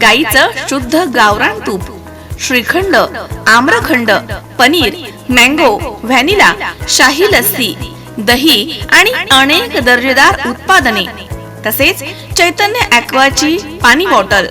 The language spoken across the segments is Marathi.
गाईचं शुद्ध गावरान तूप श्रीखंड आम्रखंड पनीर मँगो व्हॅनिला शाही लस्सी दही आणि अनेक दर्जेदार उत्पादने. तसेच चैतन्य ॲक्वाची पाणी बॉटल.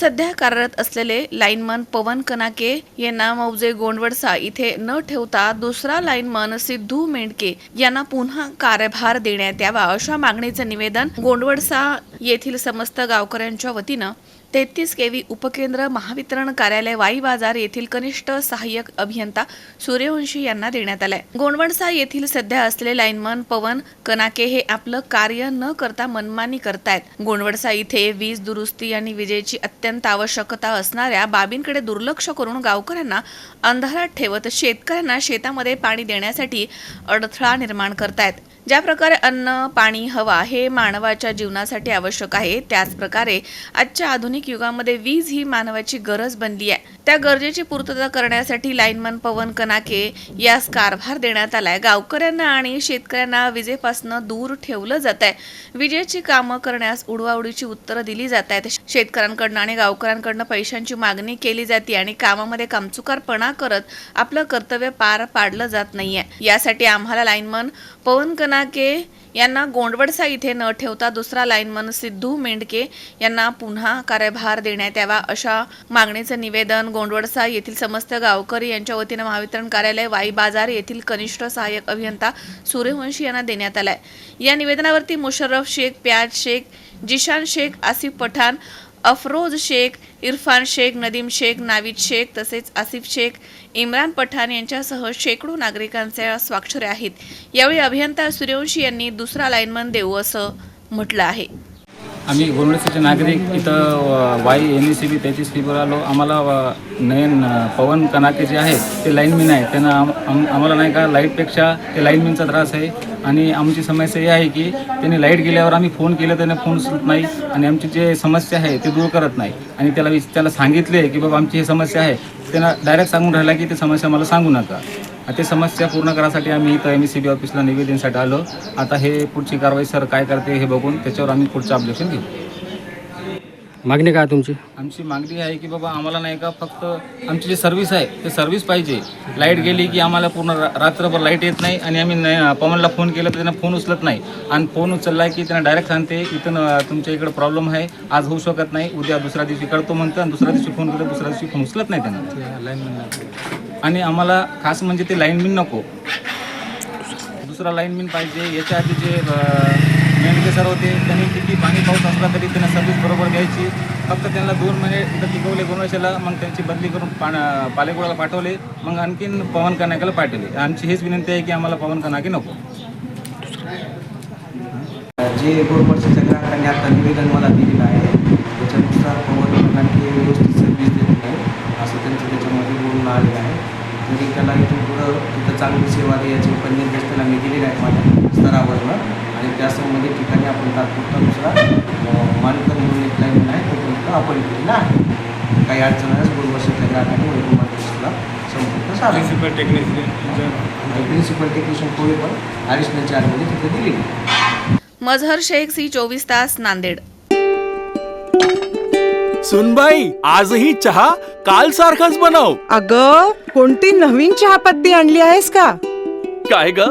सध्या कार्यरत असलेले लाईनमन पवन कनाके यांना मौजे गोंडवडसा इथे न ठेवता दुसरा लाईनमन सिद्धू मेंढके यांना पुन्हा कार्यभार देण्यात यावा अशा मागणीचं निवेदन गोंडवडसा येथील समस्त गावकऱ्यांच्या वतीनं तेहतीस केवी उपकेंद्र महावितरण कार्यालय वाई बाजार येथील कनिष्ठ सहाय्यक अभियंता सूर्यवंशी यांना देण्यात आलंय. गोंडवडसा येथील सध्या असलेले लाईनमन पवन कनाके हे आपलं कार्य न करता मनमानी करतायत. गोंडवडसा इथे वीज दुरुस्ती आणि विजेची अत्यंत आवश्यकता असणाऱ्या बाबींकडे दुर्लक्ष करून गावकऱ्यांना अंधारात ठेवत शेतकऱ्यांना शेतामध्ये पाणी देण्यासाठी अडथळा निर्माण करतायत. ज्या प्रकारे अन्न पाणी हवा हे मानवाच्या जीवनासाठी आवश्यक आहे त्याच प्रकारे आजच्या आधुनिक युगामध्ये वीज ही मानवाची गरज बनली आहे. त्या गरजेची पूर्तता करण्यासाठी लाईनमन पवन कनाके यास कारभार देण्यात आलाय. गावकऱ्यांना आणि शेतकऱ्यांना विजेपासून दूर ठेवलं जात आहे विजेची कामं करण्यास उडवाउडीची उत्तरं दिली जात आहेत शेतकऱ्यांकडनं आणि गावकऱ्यांकडनं पैशांची मागणी केली जाते आणि कामामध्ये कामचुकारपणा करत आपलं कर्तव्य पार पाडलं जात नाहीये. यासाठी आम्हाला लाईनमन पवन कनाके यांना गोंडवडसा इथे न ठेवता दुसरा लाईनमन सिद्धू मेंढके यांना पुन्हा कार्यभार देण्यात यावा अशा मागणीचं निवेदन गोंडवडसा येथील समस्त गावकरी यांच्या वतीनं महावितरण कार्यालय वाई बाजार येथील कनिष्ठ सहाय्यक अभियंता सूर्यवंशी यांना देण्यात आलाय. या निवेदनावरती मुशर्रफ शेख प्याज शेख जिशान शेख आसिफ पठाण अफरोज शेख इरफान शेख नदीम शेख नावीद शेख तसेच आसिफ शेख इम्रान पठाण यांच्यासह शेकडो नागरिकांच्या स्वाक्षऱ्या आहेत. यावेळी अभियंता सूर्यवंशी यांनी दुसरा लाईनमन देऊ असं म्हटलं आहे. आम्ही गोरवडसीचे नागरिक इथं वाय वाई एन ई सी बी तेहतीस फीवर आलो. आम्हाला नयन पवन कनाके जे आहे ते लाईनमॅन आहे त्यांना आम आम्हाला नाही का लाईटपेक्षा ते लाईनमॅनचा त्रास आहे. आणि आमची समस्या ही आहे की त्यांनी लाइट गेल्यावर आम्ही फोन केलं त्यांना फोन उचलत नाही. आणि आमची जे समस्या आहे ते दूर करत नाही. आणि त्याला त्याला सांगितले की बाबा आमची ही समस्या आहे. त्यांना डायरेक्ट सांगून राहिला की ती समस्या मला सांगू नका. ते समस्या पूर्ण करायसाठी आम्ही इथं एम सी बी ऑफिसला निवेदनसाठी आलो. आता हे पुढची कारवाई सर काय करते हे बघून त्याच्यावर आम्ही पुढचं ऑब्जेक्शन घेऊ. मागणी काय तुमची? आमची मागणी आहे की बाबा आम्हाला नाही का फक्त आमची जी सर्व्हिस आहे ते सर्व्हिस पाहिजे. लाइट गेली की आम्हाला पूर्ण रा- रात्रभर लाइट येत नाही आणि आम्ही न पवनला फोन केला तर त्यांना फोन उचलत नाही. आणि फोन उचलला की त्यांना डायरेक्ट सांगते इथं न- तुमच्या इकडे प्रॉब्लेम आहे आज होऊ शकत नाही उद्या दुसऱ्या दिवशी करतो म्हणतं आणि दुसऱ्या दिवशी फोन करतो दुसऱ्या दिवशी फोन उचलत नाही त्यांना. आणि आम्हाला खास म्हणजे ते लाईनमॅन नको. दुसरा लाईनमॅन पाहिजे. याच्या आधी जे मेंढके सर होते त्यांनी किती पाणी पाऊस असला तरी त्यांना सर्व्हिस बरोबर घ्यायची. फक्त त्यांना दोन महिने इथं टिकवले गोनवेशाला मग त्यांची बदली करून पा पालेगुळाला पाठवले मग आणखीन पवन कनाकेला पाठवले. आमची हीच विनंती आहे की आम्हाला पवन कनाके नको. जे गोरपरच्या ग्राहकांनी आता निवेदन मला दिलेलं आहे त्याच्यानुसार पवन आणखी व्यवस्थित सर्व्हिस देत नाही असं त्यांचं त्याच्यामध्ये बोलून आलेलं आहे. तरी त्याला इथून पुढं तिथं चांगली सेवा द्यायची पण निर्देश त्याला मी दिलेला आहे माझ्या स्तरावरनं आणि त्या संबंधित ठिकाणी आपण तात्पुरता दुसरा मानकर म्हणून एक लाईन आहे तो फक्त आपण केलेला आहे. काही अडचण आहे गोरवर्षाच्या ग्राहकांनी वैभव मार्गदर्शनला संपर्क साधा प्रिन्सिपल टेक्निशियन प्रिन्सिपल टेक्निशियन कोणी पण ॲडिशनल चार्जमध्ये तिथे दिलेली आहे. मजहर शेख सी चोवीस तास नांदेड. सुनबाई आजही चहा काल सारखाच बनव. अग कोणती नवीन चहापत्ती आणली आहेस का? काय ग?